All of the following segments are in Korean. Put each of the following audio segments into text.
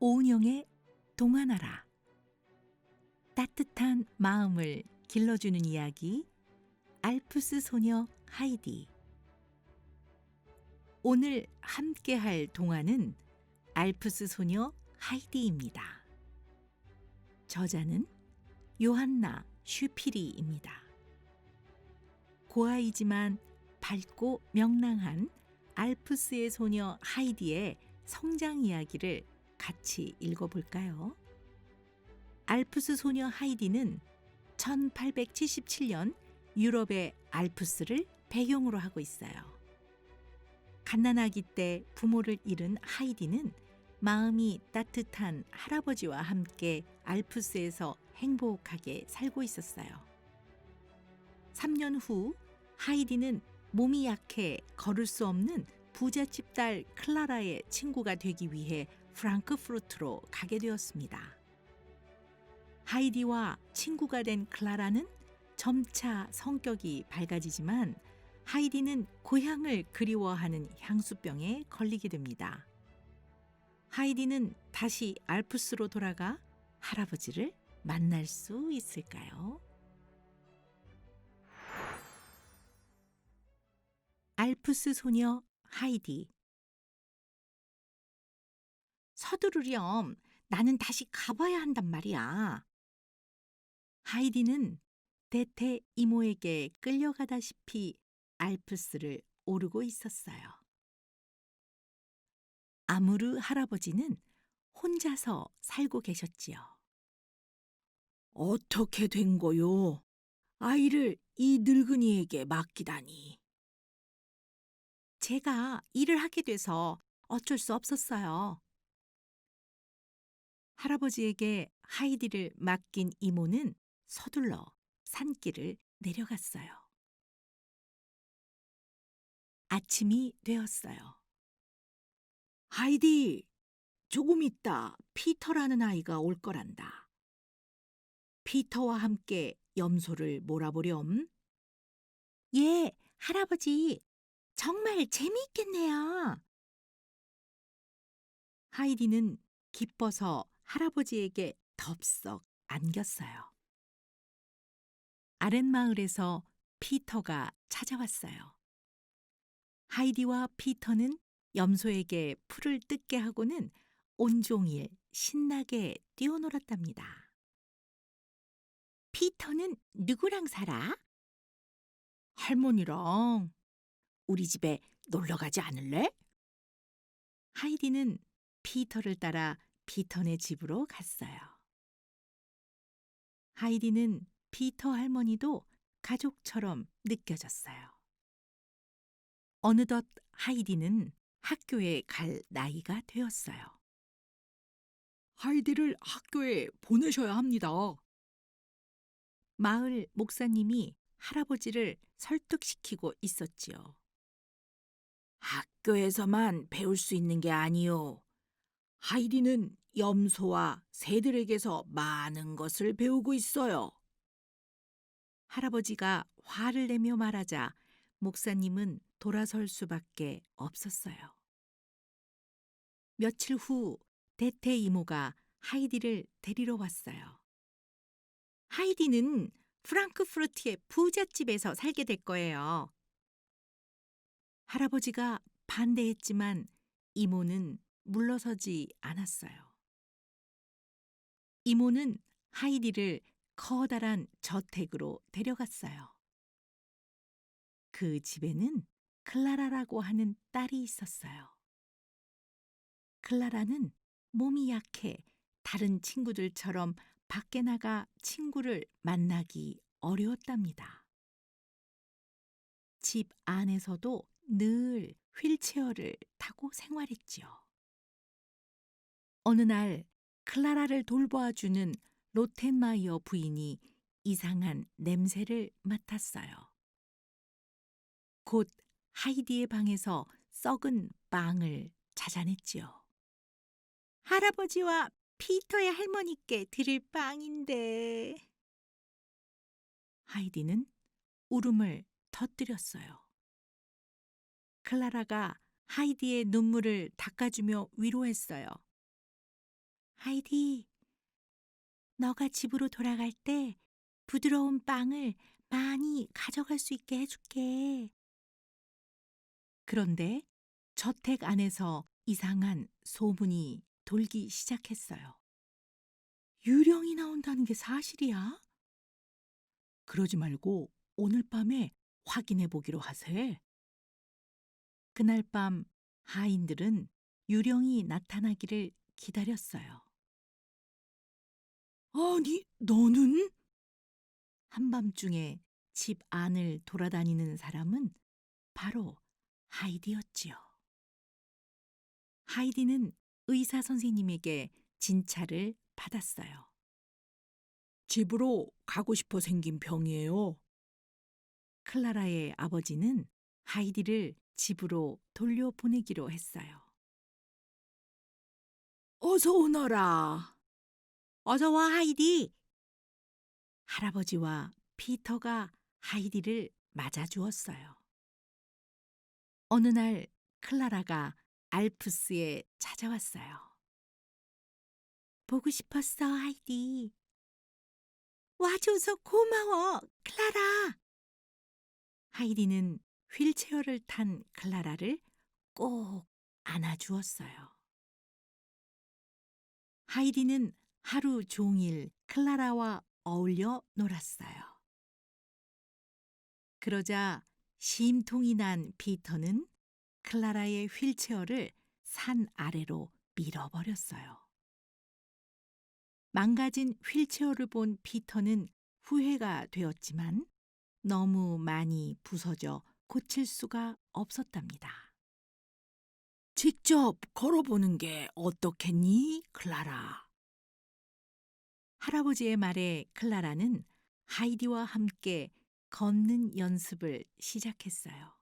오은영의 동화나라 따뜻한 마음을 길러주는 이야기 알프스 소녀 하이디 오늘 함께 할 동화는 알프스 소녀 하이디입니다. 저자는 요한나 슈피리입니다. 고아이지만 밝고 명랑한 알프스의 소녀 하이디의 성장 이야기를 같이 읽어볼까요? 알프스 소녀 하이디는 1877년 유럽의 알프스를 배경으로 하고 있어요. 갓난아기 때 부모를 잃은 하이디는 마음이 따뜻한 할아버지와 함께 알프스에서 행복하게 살고 있었어요. 3년 후 하이디는 몸이 약해 걸을 수 없는 부잣집 딸 클라라의 친구가 되기 위해 프랑크푸르트로 가게 되었습니다. 하이디와 친구가 된 클라라는 점차 성격이 밝아지지만 하이디는 고향을 그리워하는 향수병에 걸리게 됩니다. 하이디는 다시 알프스로 돌아가 할아버지를 만날 수 있을까요? 알프스 소녀 하이디 서두르렴. 나는 다시 가봐야 한단 말이야. 하이디는 대퇴 이모에게 끌려가다시피 알프스를 오르고 있었어요. 아무르 할아버지는 혼자서 살고 계셨지요. 어떻게 된 거요? 아이를 이 늙은이에게 맡기다니. 제가 일을 하게 돼서 어쩔 수 없었어요. 할아버지에게 하이디를 맡긴 이모는 서둘러 산길을 내려갔어요. 아침이 되었어요. 하이디, 조금 있다 피터라는 아이가 올 거란다. 피터와 함께 염소를 몰아보렴. 예, 할아버지. 정말 재미있겠네요. 하이디는 기뻐서 할아버지에게 덥석 안겼어요. 아랫마을에서 피터가 찾아왔어요. 하이디와 피터는 염소에게 풀을 뜯게 하고는 온종일 신나게 뛰어놀았답니다. 피터는 누구랑 살아? 할머니랑 우리 집에 놀러 가지 않을래? 하이디는 피터를 따라 피터네 집으로 갔어요. 하이디는 피터 할머니도 가족처럼 느껴졌어요. 어느덧 하이디는 학교에 갈 나이가 되었어요. 하이디를 학교에 보내셔야 합니다. 마을 목사님이 할아버지를 설득시키고 있었지요. 학교에서만 배울 수 있는 게 아니요. 하이디는 염소와 새들에게서 많은 것을 배우고 있어요. 할아버지가 화를 내며 말하자 목사님은 돌아설 수밖에 없었어요. 며칠 후 대퇴 이모가 하이디를 데리러 왔어요. 하이디는 프랑크푸르트의 부잣집에서 살게 될 거예요. 할아버지가 반대했지만 이모는 물러서지 않았어요. 이모는 하이디를 커다란 저택으로 데려갔어요. 그 집에는 클라라라고 하는 딸이 있었어요. 클라라는 몸이 약해 다른 친구들처럼 밖에 나가 친구를 만나기 어려웠답니다. 집 안에서도 늘 휠체어를 타고 생활했지요. 어느 날 클라라를 돌보아 주는 로텐마이어 부인이 이상한 냄새를 맡았어요. 곧 하이디의 방에서 썩은 빵을 찾아냈지요. 할아버지와 피터의 할머니께 드릴 빵인데. 하이디는 울음을 터뜨렸어요. 클라라가 하이디의 눈물을 닦아주며 위로했어요. 하이디, 너가 집으로 돌아갈 때 부드러운 빵을 많이 가져갈 수 있게 해줄게. 그런데 저택 안에서 이상한 소문이 돌기 시작했어요. 유령이 나온다는 게 사실이야? 그러지 말고 오늘 밤에 확인해 보기로 하세. 그날 밤 하인들은 유령이 나타나기를 기다렸어요. 아니, 너는? 한밤중에 집 안을 돌아다니는 사람은 바로 하이디였지요. 하이디는 의사 선생님에게 진찰을 받았어요. 집으로 가고 싶어 생긴 병이에요. 클라라의 아버지는 하이디를 집으로 돌려보내기로 했어요. 어서 오너라. 어서 와, 하이디. 할아버지와 피터가 하이디를 맞아 주었어요. 어느 날 클라라가 알프스에 찾아왔어요. 보고 싶었어, 하이디. 와줘서 고마워, 클라라. 하이디는 휠체어를 탄 클라라를 꼭 안아주었어요. 하이디는 하루 종일 클라라와 어울려 놀았어요. 그러자 심통이 난 피터는 클라라의 휠체어를 산 아래로 밀어버렸어요. 망가진 휠체어를 본 피터는 후회가 되었지만 너무 많이 부서져 고칠 수가 없었답니다. 직접 걸어보는 게 어떻겠니, 클라라? 할아버지의 말에 클라라는 하이디와 함께 걷는 연습을 시작했어요.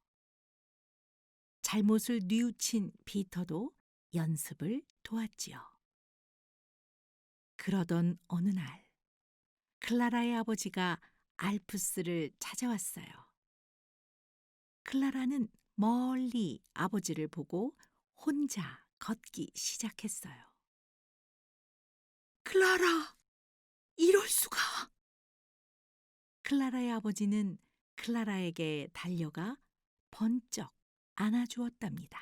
잘못을 뉘우친 피터도 연습을 도왔지요. 그러던 어느 날, 클라라의 아버지가 알프스를 찾아왔어요. 클라라는 멀리 아버지를 보고 혼자 걷기 시작했어요. 클라라, 이럴 수가! 클라라의 아버지는 클라라에게 달려가 번쩍 안아주었답니다.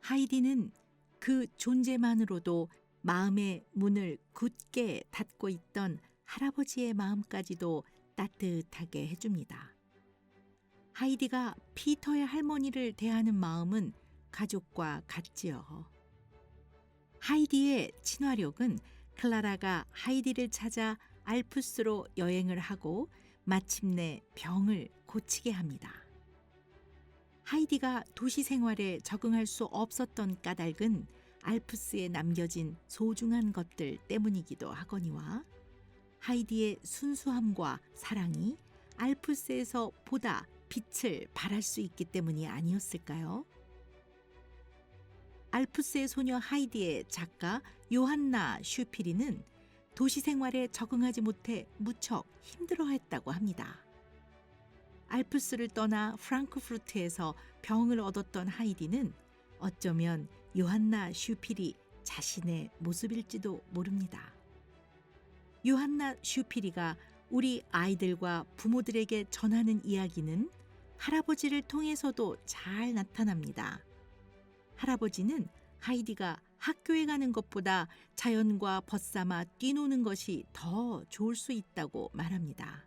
하이디는 그 존재만으로도 마음의 문을 굳게 닫고 있던 할아버지의 마음까지도 따뜻하게 해줍니다. 하이디가 피터의 할머니를 대하는 마음은 가족과 같지요. 하이디의 친화력은 클라라가 하이디를 찾아 알프스로 여행을 하고 마침내 병을 고치게 합니다. 하이디가 도시 생활에 적응할 수 없었던 까닭은 알프스에 남겨진 소중한 것들 때문이기도 하거니와 하이디의 순수함과 사랑이 알프스에서 보다 빛을 발할 수 있기 때문이 아니었을까요? 알프스의 소녀 하이디의 작가 요한나 슈피리는 도시 생활에 적응하지 못해 무척 힘들어했다고 합니다. 알프스를 떠나 프랑크푸르트에서 병을 얻었던 하이디는 어쩌면 요한나 슈피리 자신의 모습일지도 모릅니다. 요한나 슈피리가 우리 아이들과 부모들에게 전하는 이야기는 할아버지를 통해서도 잘 나타납니다. 할아버지는 하이디가 학교에 가는 것보다 자연과 벗삼아 뛰노는 것이 더 좋을 수 있다고 말합니다.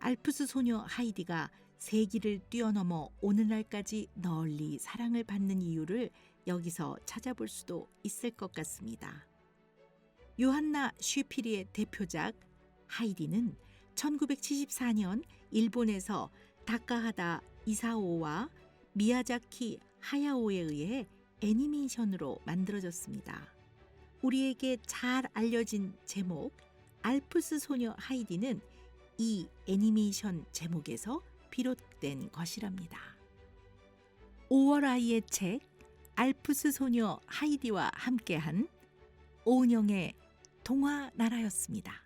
알프스 소녀 하이디가 세기를 뛰어넘어 오늘날까지 널리 사랑을 받는 이유를 여기서 찾아볼 수도 있을 것 같습니다. 요한나 슈피리의 대표작 하이디는 1974년 일본에서 다카하다 이사오와 미야자키 하야오에 의해 애니메이션으로 만들어졌습니다. 우리에게 잘 알려진 제목 알프스 소녀 하이디는 이 애니메이션 제목에서 비롯된 것이랍니다. 5월 아이의 책 알프스 소녀 하이디와 함께한 오은영의 동화 나라였습니다.